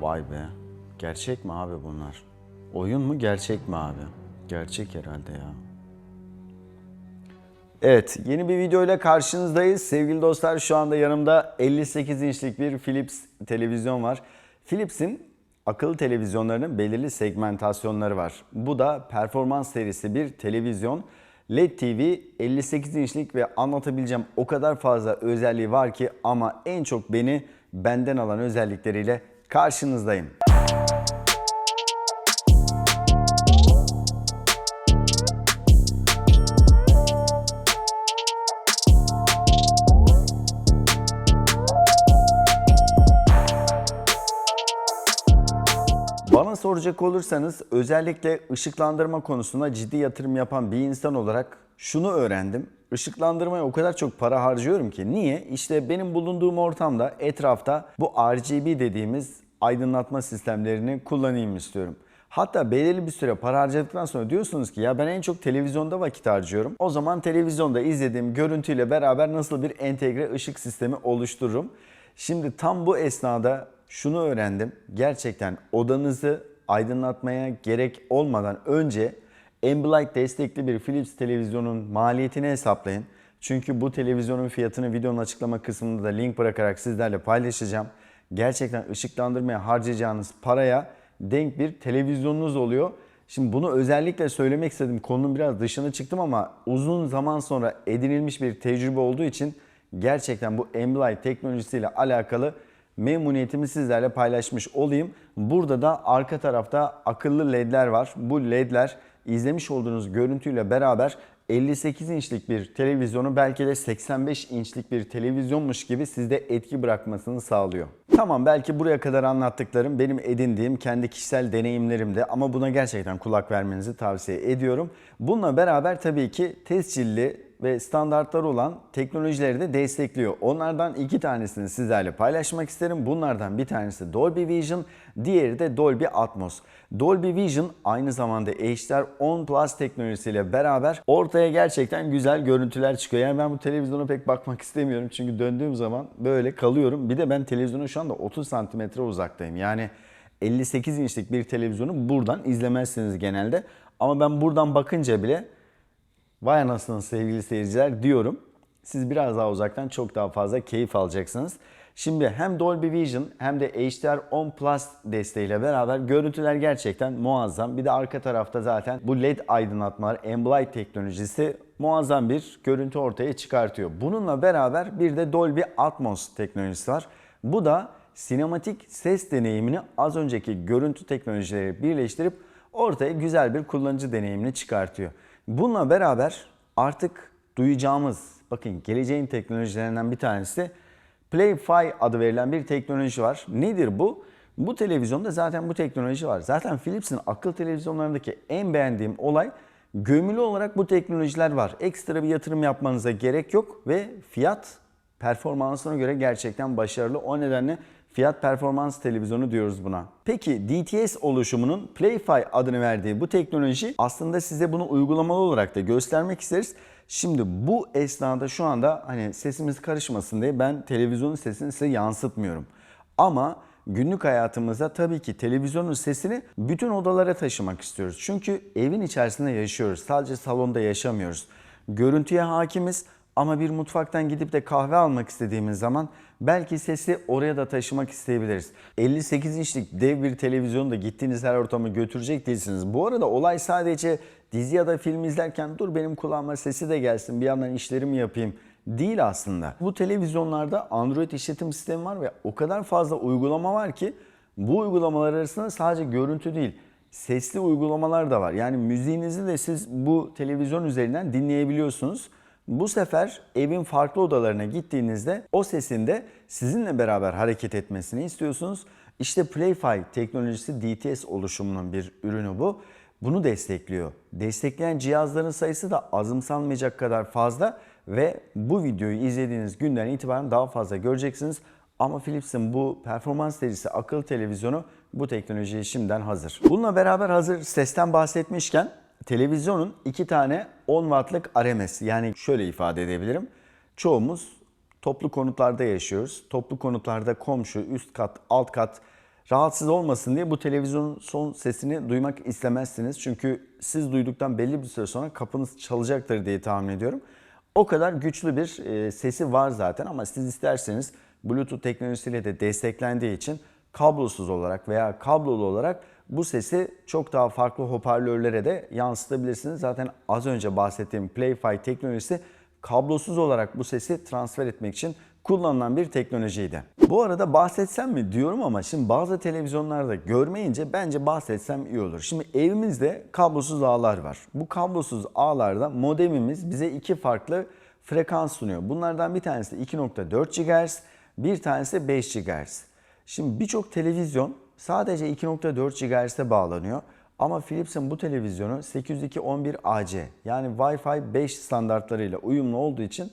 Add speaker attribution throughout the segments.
Speaker 1: Vay be. Gerçek mi abi bunlar? Oyun mu gerçek mi abi? Gerçek herhalde ya. Evet, yeni bir videoyla karşınızdayız. Sevgili dostlar şu anda yanımda 58 inçlik bir Philips televizyon var. Philips'in akıllı televizyonlarının belirli segmentasyonları var. Bu da performans serisi bir televizyon. LED TV 58 inçlik ve anlatabileceğim o kadar fazla özelliği var ki ama en çok beni benden alan özellikleriyle karşınızdayım. Bana soracak olursanız özellikle ışıklandırma konusunda ciddi yatırım yapan bir insan olarak şunu öğrendim. Işıklandırmaya o kadar çok para harcıyorum ki. Niye? İşte benim bulunduğum ortamda etrafta bu RGB dediğimiz aydınlatma sistemlerini kullanayım istiyorum. Hatta belirli bir süre para harcadıktan sonra diyorsunuz ki ya ben en çok televizyonda vakit harcıyorum. O zaman televizyonda izlediğim görüntüyle beraber nasıl bir entegre ışık sistemi oluştururum. Şimdi tam bu esnada şunu öğrendim. Gerçekten odanızı aydınlatmaya gerek olmadan önce Ambilight destekli bir Philips televizyonun maliyetini hesaplayın. Çünkü bu televizyonun fiyatını videonun açıklama kısmında da link bırakarak sizlerle paylaşacağım. Gerçekten ışıklandırmaya harcayacağınız paraya denk bir televizyonunuz oluyor. Şimdi bunu özellikle söylemek istedim. Konunun biraz dışına çıktım ama uzun zaman sonra edinilmiş bir tecrübe olduğu için gerçekten bu Ambilight teknolojisiyle alakalı memnuniyetimi sizlerle paylaşmış olayım. Burada da arka tarafta akıllı ledler var. Bu ledler izlemiş olduğunuz görüntüyle beraber 58 inçlik bir televizyonu belki de 85 inçlik bir televizyonmuş gibi sizde etki bırakmasını sağlıyor. Tamam belki buraya kadar anlattıklarım benim edindiğim kendi kişisel deneyimlerimde ama buna gerçekten kulak vermenizi tavsiye ediyorum. Bununla beraber tabii ki tescilli ve standartlar olan teknolojileri de destekliyor. Onlardan iki tanesini sizlerle paylaşmak isterim. Bunlardan bir tanesi Dolby Vision, diğeri de Dolby Atmos. Dolby Vision aynı zamanda HDR10 Plus teknolojisiyle beraber ortaya gerçekten güzel görüntüler çıkıyor. Yani ben bu televizyona pek bakmak istemiyorum çünkü döndüğüm zaman böyle kalıyorum. Bir de ben televizyona şu anda 30 santimetre uzaktayım. Yani 58 inçlik bir televizyonu buradan izlemezsiniz genelde. Ama ben buradan bakınca bile Vay anasının sevgili seyirciler diyorum. Siz biraz daha uzaktan çok daha fazla keyif alacaksınız. Şimdi hem Dolby Vision hem de HDR10 Plus desteğiyle beraber görüntüler gerçekten muazzam. Bir de arka tarafta zaten bu LED aydınlatmalar, Ambilight teknolojisi muazzam bir görüntü ortaya çıkartıyor. Bununla beraber bir de Dolby Atmos teknolojisi var. Bu da sinematik ses deneyimini az önceki görüntü teknolojileri birleştirip ortaya güzel bir kullanıcı deneyimini çıkartıyor. Bununla beraber artık duyacağımız, bakın geleceğin teknolojilerinden bir tanesi PlayFi adı verilen bir teknoloji var. Nedir bu? Bu televizyonda zaten bu teknoloji var. Zaten Philips'in akıl televizyonlarındaki en beğendiğim olay gömülü olarak bu teknolojiler var. Ekstra bir yatırım yapmanıza gerek yok ve fiyat performansına göre gerçekten başarılı. O nedenle fiyat performans televizyonu diyoruz buna. Peki DTS oluşumunun PlayFi adını verdiği bu teknoloji aslında size bunu uygulamalı olarak da göstermek isteriz. Şimdi bu esnada şu anda hani sesimiz karışmasın diye ben televizyonun sesini size yansıtmıyorum. Ama günlük hayatımızda tabii ki televizyonun sesini bütün odalara taşımak istiyoruz. Çünkü evin içerisinde yaşıyoruz. Sadece salonda yaşamıyoruz. Görüntüye hakimiz ama bir mutfaktan gidip de kahve almak istediğimiz zaman belki sesi oraya da taşımak isteyebiliriz. 58 inçlik dev bir televizyonu da gittiğiniz her ortama götürecek değilsiniz. Bu arada olay sadece dizi ya da film izlerken dur benim kulağıma sesi de gelsin bir yandan işlerimi yapayım değil aslında. Bu televizyonlarda Android işletim sistemi var ve o kadar fazla uygulama var ki bu uygulamalar arasında sadece görüntü değil sesli uygulamalar da var. Yani müziğinizi de siz bu televizyon üzerinden dinleyebiliyorsunuz. Bu sefer evin farklı odalarına gittiğinizde o sesin de sizinle beraber hareket etmesini istiyorsunuz. İşte PlayFi teknolojisi DTS oluşumunun bir ürünü bu. Bunu destekliyor. Destekleyen cihazların sayısı da azımsanmayacak kadar fazla ve bu videoyu izlediğiniz günden itibaren daha fazla göreceksiniz. Ama Philips'in bu performans serisi akıllı televizyonu bu teknolojiye şimdiden hazır. Bununla beraber hazır sesten bahsetmişken televizyonun iki tane 10 wattlık RMS yani şöyle ifade edebilirim. Çoğumuz toplu konutlarda yaşıyoruz. Toplu konutlarda komşu, üst kat, alt kat Rahatsız olmasın diye bu televizyonun son sesini duymak istemezsiniz. Çünkü siz duyduktan belli bir süre sonra kapınız çalacaktır diye tahmin ediyorum. O kadar güçlü bir e, sesi var zaten ama siz isterseniz Bluetooth teknolojisiyle de desteklendiği için kablosuz olarak veya kablolu olarak bu sesi çok daha farklı hoparlörlere de yansıtabilirsiniz. Zaten az önce bahsettiğim Play-Fi teknolojisi kablosuz olarak bu sesi transfer etmek için kullanılan bir teknolojiydi. Bu arada bahsetsem mi diyorum ama şimdi bazı televizyonlarda görmeyince bence bahsetsem iyi olur. Şimdi evimizde kablosuz ağlar var. Bu kablosuz ağlarda modemimiz bize iki farklı frekans sunuyor. Bunlardan bir tanesi 2.4 GHz, bir tanesi 5 GHz. Şimdi birçok televizyon sadece 2.4 GHz'e bağlanıyor. Ama Philips'in bu televizyonu 802.11ac yani Wi-Fi 5 standartlarıyla uyumlu olduğu için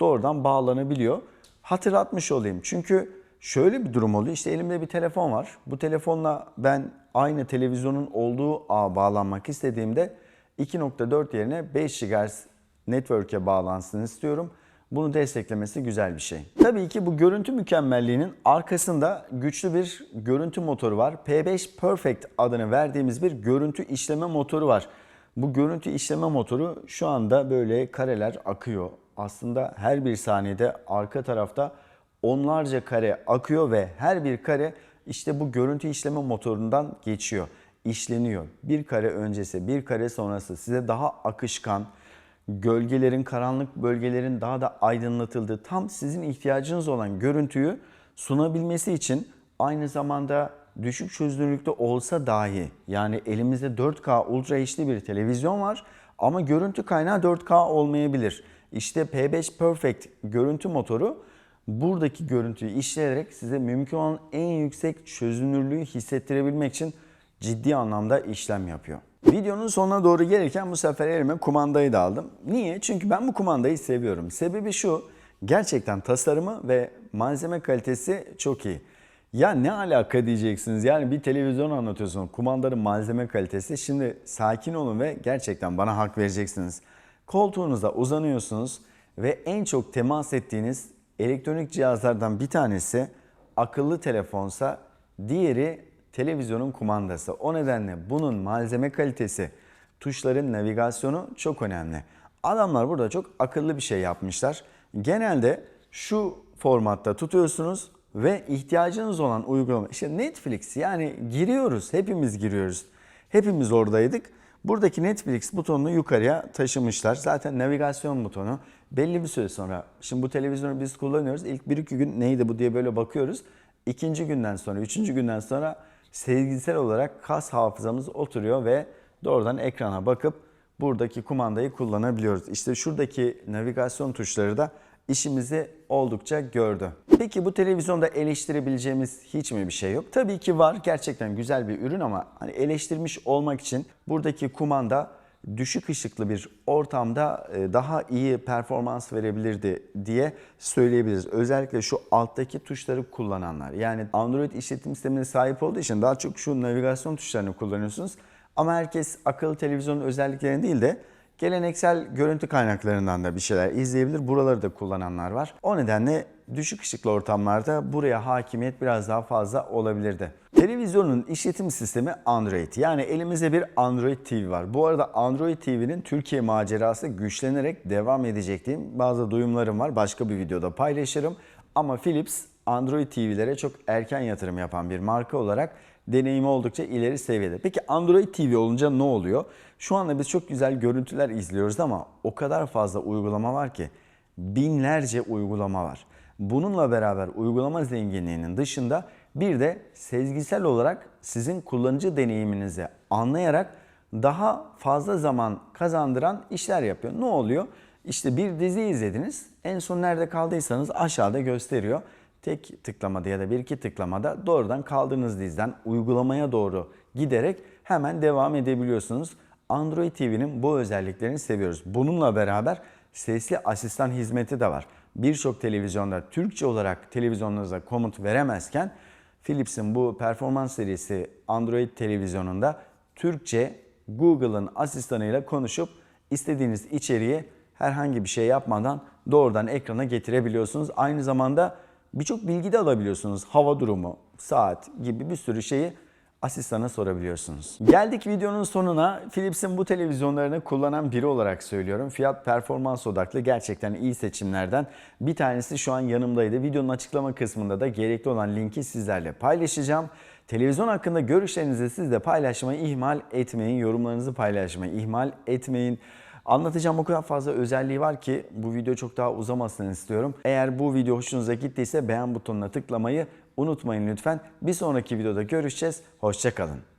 Speaker 1: doğrudan bağlanabiliyor. Hatırlatmış olayım çünkü şöyle bir durum oluyor. İşte elimde bir telefon var. Bu telefonla ben aynı televizyonun olduğu ağa bağlanmak istediğimde 2.4 yerine 5 GHz network'e bağlansın istiyorum. Bunu desteklemesi güzel bir şey. Tabii ki bu görüntü mükemmelliğinin arkasında güçlü bir görüntü motoru var. P5 Perfect adını verdiğimiz bir görüntü işleme motoru var. Bu görüntü işleme motoru şu anda böyle kareler akıyor. Aslında her bir saniyede arka tarafta onlarca kare akıyor ve her bir kare işte bu görüntü işleme motorundan geçiyor, işleniyor. Bir kare öncesi, bir kare sonrası size daha akışkan, gölgelerin, karanlık bölgelerin daha da aydınlatıldığı tam sizin ihtiyacınız olan görüntüyü sunabilmesi için aynı zamanda düşük çözünürlükte olsa dahi yani elimizde 4K Ultra HD bir televizyon var ama görüntü kaynağı 4K olmayabilir. İşte P5 Perfect görüntü motoru buradaki görüntüyü işleyerek size mümkün olan en yüksek çözünürlüğü hissettirebilmek için ciddi anlamda işlem yapıyor. Videonun sonuna doğru gelirken bu sefer elime kumandayı da aldım. Niye? Çünkü ben bu kumandayı seviyorum. Sebebi şu, gerçekten tasarımı ve malzeme kalitesi çok iyi. Ya ne alaka diyeceksiniz yani bir televizyon anlatıyorsun kumandanın malzeme kalitesi. Şimdi sakin olun ve gerçekten bana hak vereceksiniz. Koltuğunuzda uzanıyorsunuz ve en çok temas ettiğiniz elektronik cihazlardan bir tanesi akıllı telefonsa diğeri televizyonun kumandası. O nedenle bunun malzeme kalitesi, tuşların navigasyonu çok önemli. Adamlar burada çok akıllı bir şey yapmışlar. Genelde şu formatta tutuyorsunuz ve ihtiyacınız olan uygulama işte Netflix yani giriyoruz hepimiz giriyoruz. Hepimiz oradaydık. Buradaki Netflix butonunu yukarıya taşımışlar. Zaten navigasyon butonu belli bir süre sonra. Şimdi bu televizyonu biz kullanıyoruz. İlk bir iki gün neydi bu diye böyle bakıyoruz. İkinci günden sonra, üçüncü günden sonra sezgisel olarak kas hafızamız oturuyor ve doğrudan ekrana bakıp buradaki kumandayı kullanabiliyoruz. İşte şuradaki navigasyon tuşları da işimizi oldukça gördü. Peki bu televizyonda eleştirebileceğimiz hiç mi bir şey yok? Tabii ki var. Gerçekten güzel bir ürün ama hani eleştirmiş olmak için buradaki kumanda düşük ışıklı bir ortamda e, daha iyi performans verebilirdi diye söyleyebiliriz. Özellikle şu alttaki tuşları kullananlar. Yani Android işletim sistemine sahip olduğu için daha çok şu navigasyon tuşlarını kullanıyorsunuz. Ama herkes akıllı televizyonun özelliklerini değil de geleneksel görüntü kaynaklarından da bir şeyler izleyebilir. Buraları da kullananlar var. O nedenle düşük ışıklı ortamlarda buraya hakimiyet biraz daha fazla olabilirdi. Televizyonun işletim sistemi Android. Yani elimizde bir Android TV var. Bu arada Android TV'nin Türkiye macerası güçlenerek devam edecek diyeyim. Bazı duyumlarım var. Başka bir videoda paylaşırım. Ama Philips Android TV'lere çok erken yatırım yapan bir marka olarak deneyimi oldukça ileri seviyede. Peki Android TV olunca ne oluyor? Şu anda biz çok güzel görüntüler izliyoruz ama o kadar fazla uygulama var ki binlerce uygulama var. Bununla beraber uygulama zenginliğinin dışında bir de sezgisel olarak sizin kullanıcı deneyiminizi anlayarak daha fazla zaman kazandıran işler yapıyor. Ne oluyor? İşte bir dizi izlediniz. En son nerede kaldıysanız aşağıda gösteriyor. Tek tıklamada ya da bir iki tıklamada doğrudan kaldığınız diziden uygulamaya doğru giderek hemen devam edebiliyorsunuz. Android TV'nin bu özelliklerini seviyoruz. Bununla beraber sesli asistan hizmeti de var. Birçok televizyonda Türkçe olarak televizyonunuza komut veremezken Philips'in bu performans serisi Android televizyonunda Türkçe Google'ın asistanıyla konuşup istediğiniz içeriği herhangi bir şey yapmadan doğrudan ekrana getirebiliyorsunuz. Aynı zamanda birçok bilgi de alabiliyorsunuz. Hava durumu, saat gibi bir sürü şeyi asistana sorabiliyorsunuz. Geldik videonun sonuna. Philips'in bu televizyonlarını kullanan biri olarak söylüyorum. Fiyat performans odaklı gerçekten iyi seçimlerden bir tanesi şu an yanımdaydı. Videonun açıklama kısmında da gerekli olan linki sizlerle paylaşacağım. Televizyon hakkında görüşlerinizi siz de paylaşmayı ihmal etmeyin. Yorumlarınızı paylaşmayı ihmal etmeyin. Anlatacağım o kadar fazla özelliği var ki bu video çok daha uzamasını istiyorum. Eğer bu video hoşunuza gittiyse beğen butonuna tıklamayı unutmayın lütfen. Bir sonraki videoda görüşeceğiz. Hoşçakalın.